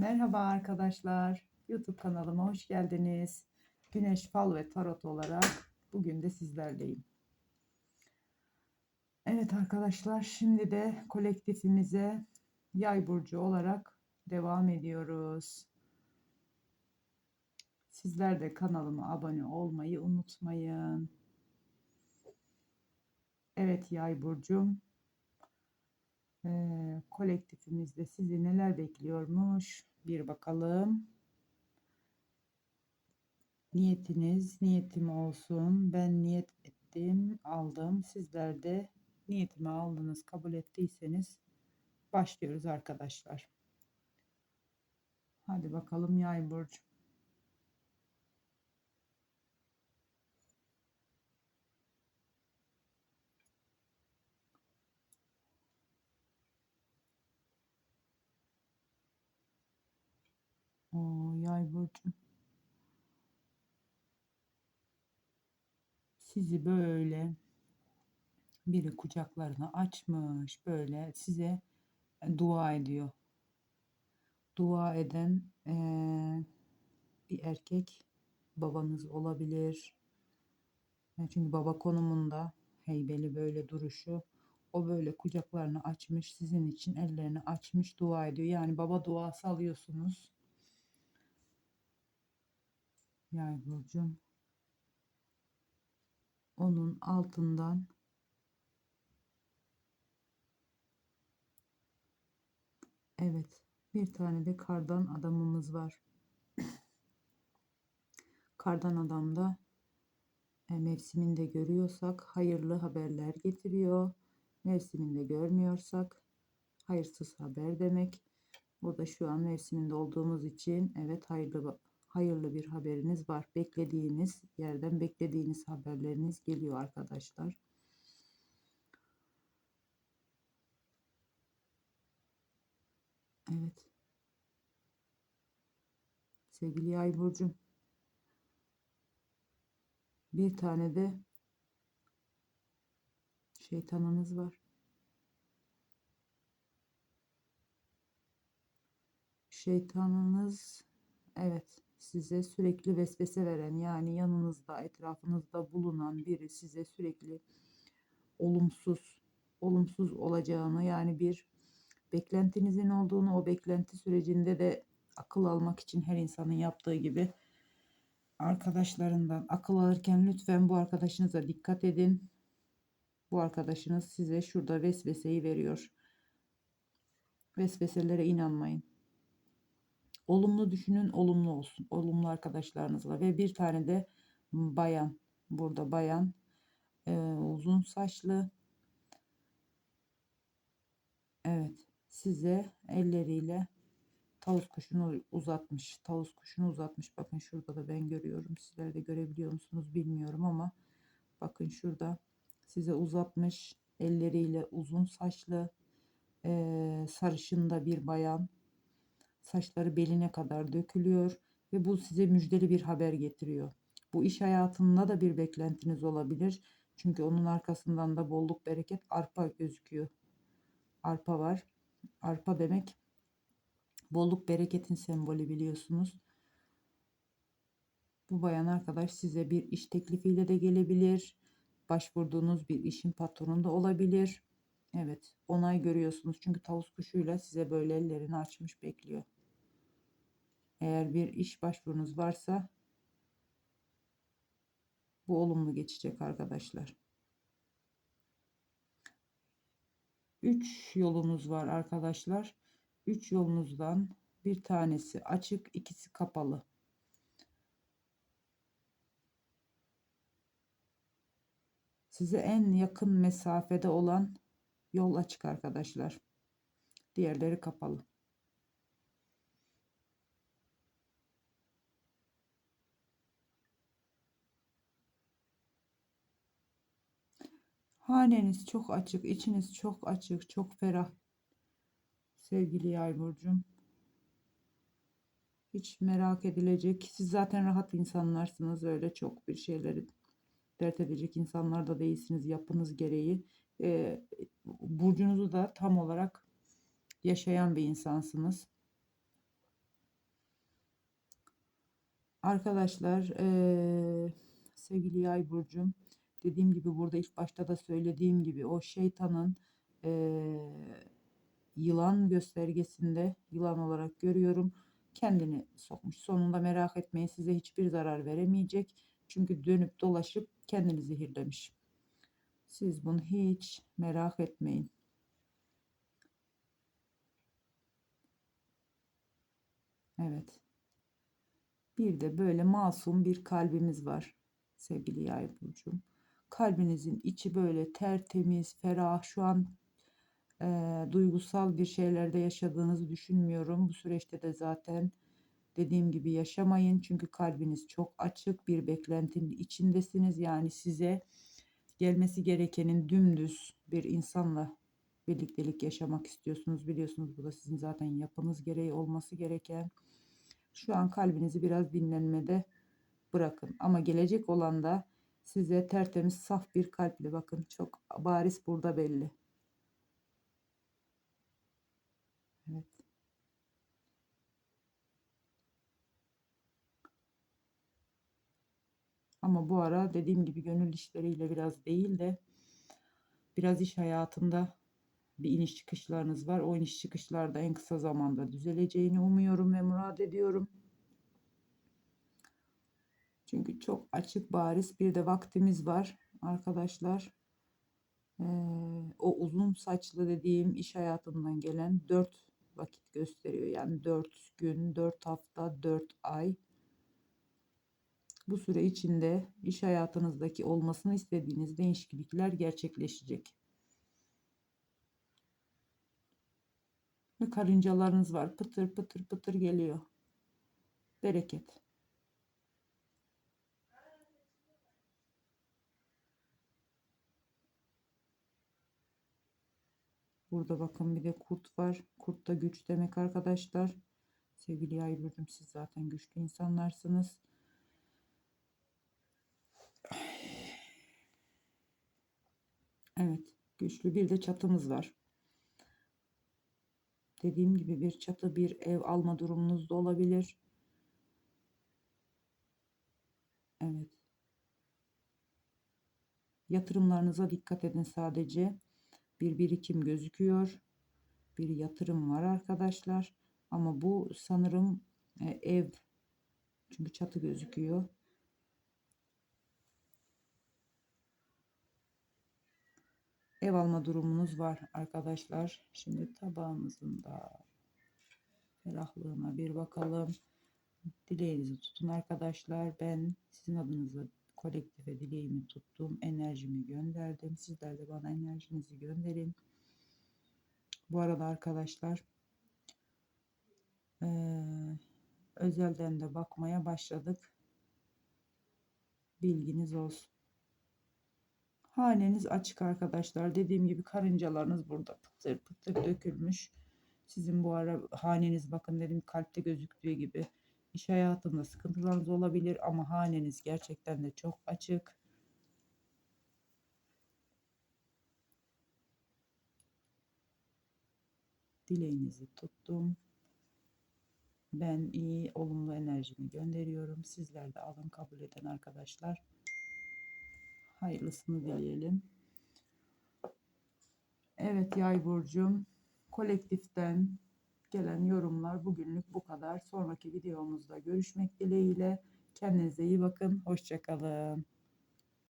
Merhaba arkadaşlar. YouTube kanalıma hoş geldiniz. Güneş Fal ve Tarot olarak bugün de sizlerleyim. Evet arkadaşlar şimdi de kolektifimize yay burcu olarak devam ediyoruz. Sizler de kanalıma abone olmayı unutmayın. Evet yay burcum. Ee, kolektifimizde sizi neler bekliyormuş? Bir bakalım. Niyetiniz niyetim olsun. Ben niyet ettim, aldım. Sizler de niyetimi aldınız, kabul ettiyseniz başlıyoruz arkadaşlar. Hadi bakalım yay burcu. O yay burcu. Sizi böyle biri kucaklarını açmış böyle size e, dua ediyor. Dua eden eee, bir erkek babanız olabilir. E, Çünkü baba konumunda heybeli böyle duruşu. O böyle kucaklarını açmış sizin için ellerini açmış dua ediyor. Yani baba duası alıyorsunuz. Yay burcum. Onun altından evet bir tane de kardan adamımız var. Kardan adamda e, mevsiminde görüyorsak hayırlı haberler getiriyor. Mevsiminde görmüyorsak hayırsız haber demek. Burada şu an mevsiminde olduğumuz için evet hayırlı hayırlı bir haberiniz var. Beklediğiniz yerden beklediğiniz haberleriniz geliyor arkadaşlar. Evet. Sevgili Yay burcum. Bir tane de şeytanınız var. Şeytanınız evet size sürekli vesvese veren yani yanınızda etrafınızda bulunan biri size sürekli olumsuz olumsuz olacağını yani bir beklentinizin olduğunu o beklenti sürecinde de akıl almak için her insanın yaptığı gibi arkadaşlarından akıl alırken lütfen bu arkadaşınıza dikkat edin. Bu arkadaşınız size şurada vesveseyi veriyor. Vesveselere inanmayın. Olumlu düşünün, olumlu olsun. Olumlu arkadaşlarınızla ve bir tane de bayan. Burada bayan e, uzun saçlı. Evet, size elleriyle tavus kuşunu uzatmış. Tavus kuşunu uzatmış. Bakın şurada da ben görüyorum. Sizler de görebiliyor musunuz bilmiyorum ama bakın şurada size uzatmış. Elleriyle uzun saçlı e, sarışında bir bayan. Saçları beline kadar dökülüyor ve bu size müjdeli bir haber getiriyor. Bu iş hayatında da bir beklentiniz olabilir. Çünkü onun arkasından da bolluk bereket arpa gözüküyor. Arpa var. Arpa demek bolluk bereketin sembolü biliyorsunuz. Bu bayan arkadaş size bir iş teklifiyle de gelebilir. Başvurduğunuz bir işin patronunda olabilir. Evet, onay görüyorsunuz. Çünkü tavus kuşuyla size böyle ellerini açmış bekliyor. Eğer bir iş başvurunuz varsa bu olumlu geçecek arkadaşlar. Üç yolunuz var arkadaşlar. Üç yolunuzdan bir tanesi açık, ikisi kapalı. Size en yakın mesafede olan yol açık arkadaşlar. Diğerleri kapalı. Haneniz çok açık, içiniz çok açık, çok ferah. Sevgili Yay burcum. Hiç merak edilecek. Siz zaten rahat insanlarsınız. Öyle çok bir şeyleri dert edecek insanlar da değilsiniz yapınız gereği. Ee, burcunuzu da tam olarak yaşayan bir insansınız. Arkadaşlar eee, sevgili yay burcum dediğim gibi burada ilk başta da söylediğim gibi o şeytanın eee, yılan göstergesinde yılan olarak görüyorum. Kendini sokmuş. Sonunda merak etmeyin size hiçbir zarar veremeyecek. Çünkü dönüp dolaşıp kendini zehirlemiş. Siz bunu hiç merak etmeyin. Evet. Bir de böyle masum bir kalbimiz var sevgili yay burcum. Kalbinizin içi böyle tertemiz, ferah. Şu an e, duygusal bir şeylerde yaşadığınızı düşünmüyorum. Bu süreçte de zaten dediğim gibi yaşamayın. Çünkü kalbiniz çok açık bir beklentinin içindesiniz. Yani size gelmesi gerekenin dümdüz bir insanla birliktelik yaşamak istiyorsunuz. Biliyorsunuz bu da sizin zaten yapınız gereği olması gereken. Şu an kalbinizi biraz dinlenmede bırakın. Ama gelecek olan da size tertemiz saf bir kalple bakın. Çok bariz burada belli. Evet. Ama bu ara dediğim gibi gönül işleriyle biraz değil de biraz iş hayatında bir iniş çıkışlarınız var. O iniş çıkışlar da en kısa zamanda düzeleceğini umuyorum ve murad ediyorum. Çünkü çok açık bariz bir de vaktimiz var arkadaşlar. Ee, o uzun saçlı dediğim iş hayatından gelen 4 vakit gösteriyor. Yani 4 gün, 4 hafta, 4 ay. Bu süre içinde iş hayatınızdaki olmasını istediğiniz değişiklikler gerçekleşecek. Ve karıncalarınız var. Pıtır pıtır pıtır geliyor. Bereket. Burada bakın bir de kurt var. Kurt da güç demek arkadaşlar. Sevgili yay siz zaten güçlü insanlarsınız. Evet güçlü bir de çatımız var. Dediğim gibi bir çatı bir ev alma durumunuz da olabilir. Evet. Yatırımlarınıza dikkat edin sadece bir birikim gözüküyor. Bir yatırım var arkadaşlar. Ama bu sanırım e, ev. Çünkü çatı gözüküyor. Ev alma durumunuz var arkadaşlar. Şimdi tabağımızın da ferahlığına bir bakalım. Dileğinizi tutun arkadaşlar. Ben sizin adınıza kolektife dileğimi tuttum. Enerjimi gönderdim. Sizler de bana enerjinizi gönderin. Bu arada arkadaşlar özelden de bakmaya başladık. Bilginiz olsun. Haneniz açık arkadaşlar. Dediğim gibi karıncalarınız burada pıtır pıtır dökülmüş. Sizin bu ara haneniz bakın dedim kalpte gözüktüğü gibi İş hayatında sıkıntılarınız olabilir ama haneniz gerçekten de çok açık. Dileğinizi tuttum. Ben iyi, olumlu enerjimi gönderiyorum. Sizler de alın kabul eden arkadaşlar. Hayırlısını dileyelim. Evet yay burcum kolektiften gelen yorumlar bugünlük bu kadar. Sonraki videomuzda görüşmek dileğiyle. Kendinize iyi bakın. Hoşçakalın.